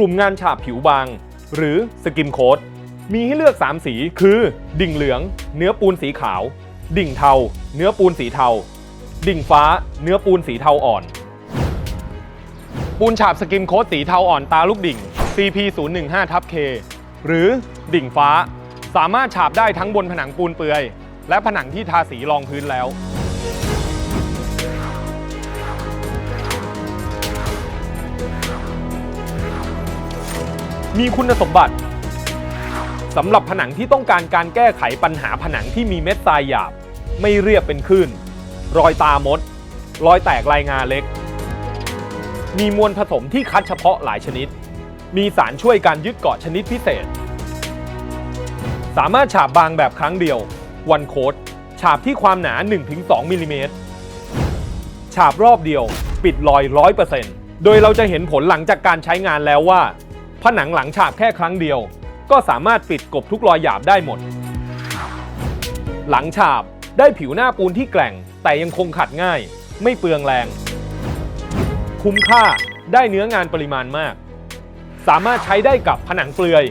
กลุ่มงานฉาบผิวบาง หรือสกิมโคดมีให้เลือก 3 สีคือ ดิ่งเหลือง เนื้อปูนสีขาว ดิ่งเทา เนื้อปูนสีเทา ดิ่งฟ้า เนื้อปูนสีเทาอ่อน ปูนฉาบสกิมโคดสีเทาอ่อนตาลูกดิ่ง CP 0 1 5ทับ K หรือดิ่งฟ้า สามารถฉาบได้ทั้งบนผนังปูนเปือย และผนังที่ทาสีรองพื้นแล้ว มีคุณสมบัติสำหรับผนังที่ต้องการการแก้ไขปัญหาผนังที่มีเม็ดทรายหยาบ ไม่เรียบเป็นคลื่น รอยตามด รอยแตกลายงาเล็ก มีมวลผสมที่คัดเฉพาะหลายชนิด มีสารช่วยการยึดเกาะชนิดพิเศษ สามารถฉาบบางแบบครั้งเดียว วันโคดฉาบที่ความหนา 1-2มิลลิเมตรฉาบรอบเดียว ปิดรอย 100%โดยเราจะเห็นผลหลังจากการใช้งานแล้วว่า ผนังหลังฉาบแค่ครั้งเดียว ก็สามารถปิดกบทุกรอยหยาบได้หมด หลังฉาบได้ผิวหน้าปูนที่แกร่ง แต่ยังคงขัดง่าย ไม่เปลืองแรง คุ้มค่าได้เนื้องานปริมาณมาก สามารถใช้ได้กับผนังเปลือย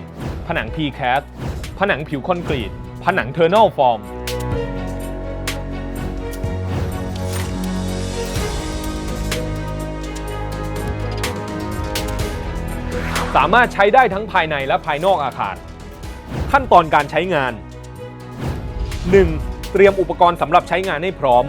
ผนัง p c a s ผนังผิวคอนกรีต ผนัง t e r n a l form สามารถใช้ได้ทั้งภายในและภายนอกอาคาร ขั้นตอนการใช้งาน 1. เตรียมอุปกรณ์สำหรับใช้งานให้พร้อม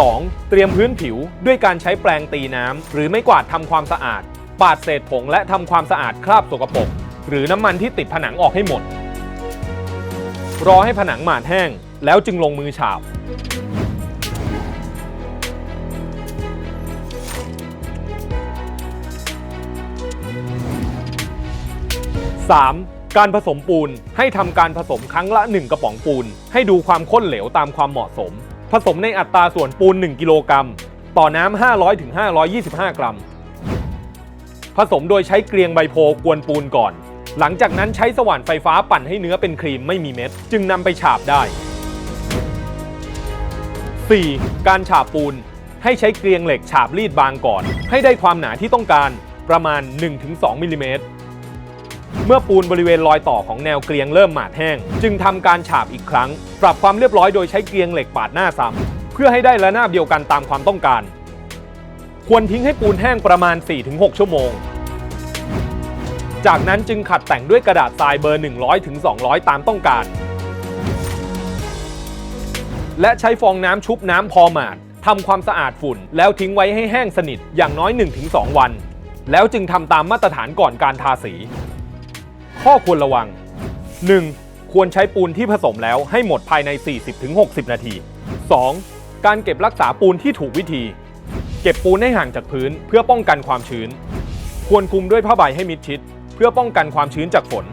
2. เตรียมพื้นผิวด้วยการใช้แปรงตีน้ำ หรือไม่กวาดทำความสะอาด ปาดเศษผงและทำความสะอาดคราบสกปรกหรือน้ำมันที่ติดผนังออกให้หมด รอให้ผนังหมาดแห้ง แล้วจึงลงมือฉาบ 3. การผสมปูนให้ทำการผสมครั้งละ 1 กระป๋องปูน ให้ดูความข้นเหลวตามความเหมาะสม ผสมในอัตราส่วนปูน 1 กิโลกรัม ต่อน้ำ500ถึง525 กรัม ผสมโดยใช้เกลียงใบโพกวนปูนก่อน หลังจากนั้นใช้สว่านไฟฟ้าปั่นให้เนื้อเป็นครีมไม่มีเม็ด จึงนำไปฉาบได้ 4. การฉาบปูน ให้ใช้เกลียงเหล็กฉาบรีดบางก่อน ให้ได้ความหนาที่ต้องการประมาณ 1-2มิลลิเมตร เมื่อปูนบริเวณรอยต่อของแนวเกลียงเริ่มหมาดแห้ง จึงทำการฉาบอีกครั้ง ปรับความเรียบร้อยโดยใช้เกลียงเหล็กปาดหน้าซ้ำเพื่อให้ได้ระนาบเดียวกันตามความต้องการ ควรทิ้งให้ปูนแห้งประมาณ 4-6 ชั่วโมง จากนั้นจึงขัดแต่งด้วยกระดาษทรายเบอร์ 100-200 ตามต้องการ และใช้ฟองน้ำชุบน้ำพอหมาดทำความสะอาดฝุ่น แล้วทิ้งไว้ให้แห้งสนิทอย่างน้อย 1-2 วัน แล้วจึงทำตามมาตรฐานก่อนการทาสี ข้อควรระวัง 1. ควรใช้ปูนที่ผสมแล้วให้หมดภายใน 40-60 นาที 2. การเก็บรักษาปูนที่ถูกวิธี เก็บปูนให้ห่างจากพื้นเพื่อป้องกันความชื้น ควรคลุมด้วยผ้าใบให้มิดชิด เพื่อป้องกันความชื้นจากฝน